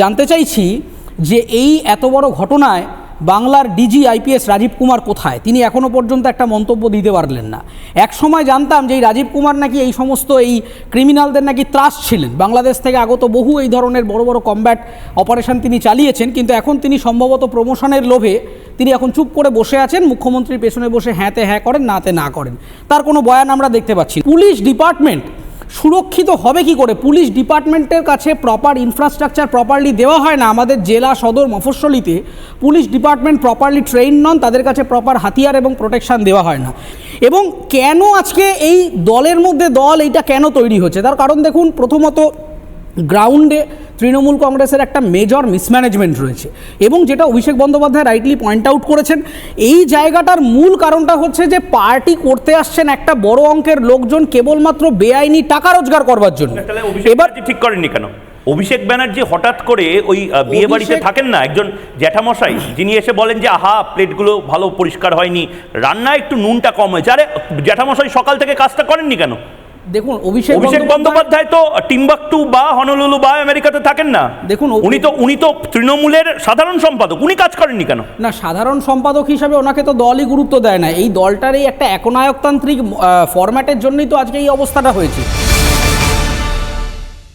জানতে চাইছি যে এই এত বড় ঘটনায় বাংলার ডিজি আইপিএস রাজীব কুমার কোথায়? তিনি এখনও পর্যন্ত একটা মন্তব্য দিতে পারলেন না। এক সময় জানতাম যে এই রাজীব কুমার নাকি এই সমস্ত এই ক্রিমিনালদের নাকি ত্রাস ছিলেন। বাংলাদেশ থেকে আগত বহু এই ধরনের বড় বড় কমব্যাট অপারেশন তিনি চালিয়েছেন, কিন্তু এখন তিনি সম্ভবত প্রমোশনের লোভে তিনি এখন চুপ করে বসে আছেন, মুখ্যমন্ত্রীর পেছনে বসে হ্যাঁতে হ্যাঁ করেন, নাতে না করেন। তার কোনো বয়ান আমরা দেখতে পাচ্ছি পুলিশ ডিপার্টমেন্ট সুরক্ষিত হবে কি করে? পুলিশ ডিপার্টমেন্টের কাছে প্রপার ইনফ্রাস্ট্রাকচার প্রপারলি দেওয়া হয় না। আমাদের জেলা সদর মফস্বলীতে পুলিশ ডিপার্টমেন্ট প্রপারলি ট্রেন নন, তাদের কাছে প্রপার হাতিয়ার এবং প্রোটেকশান দেওয়া হয় না। এবং কেন আজকে এই দলের মধ্যে দল এইটা কেন তৈরি হচ্ছে? তার কারণ দেখুন, প্রথমত গ্রাউন্ডে তৃণমূল কংগ্রেসের একটা মেজর মিসম্যানেজমেন্ট রয়েছে এবং যেটা Abhishek Bandyopadhyay rightly point out করেছেন এই জায়গাটার মূল কারণটা হচ্ছে যে পার্টি করতে আসছেন একটা বড় অঙ্কের লোকজন কেবলমাত্র বেআইনি টাকা রোজগার করবার জন্য। এবার ঠিক করেননি কেন? অভিষেক ব্যানার্জি হঠাৎ করে ওই বিয়ে বাড়িতে থাকেন না? একজন জ্যাঠামশাই যিনি এসে বলেন যে আহা প্লেটগুলো ভালো পরিষ্কার হয়নি। রান্না একটু নুনটা কম হয়েছে। আরে জ্যাঠামশাই সকাল থেকে কাজটা করেননি কেন? দেখুন অভিষেক অভিষেক বন্দ্যোপাধ্যায় তো টিম্বাকটু বা হনলুলু বা আমেরিকাতে থাকেন না। দেখুন, উনি তো উনি তো তৃণমূলের সাধারণ সম্পাদক উনি কাজ করেননি কেন? না সাধারণ সম্পাদক হিসাবে ওনাকে তো দলই গুরুত্ব দেয় না। এই দলটার এই একটা একনায়কতান্ত্রিক ফরম্যাটের জন্যই তো আজকে এই অবস্থাটা হয়েছে।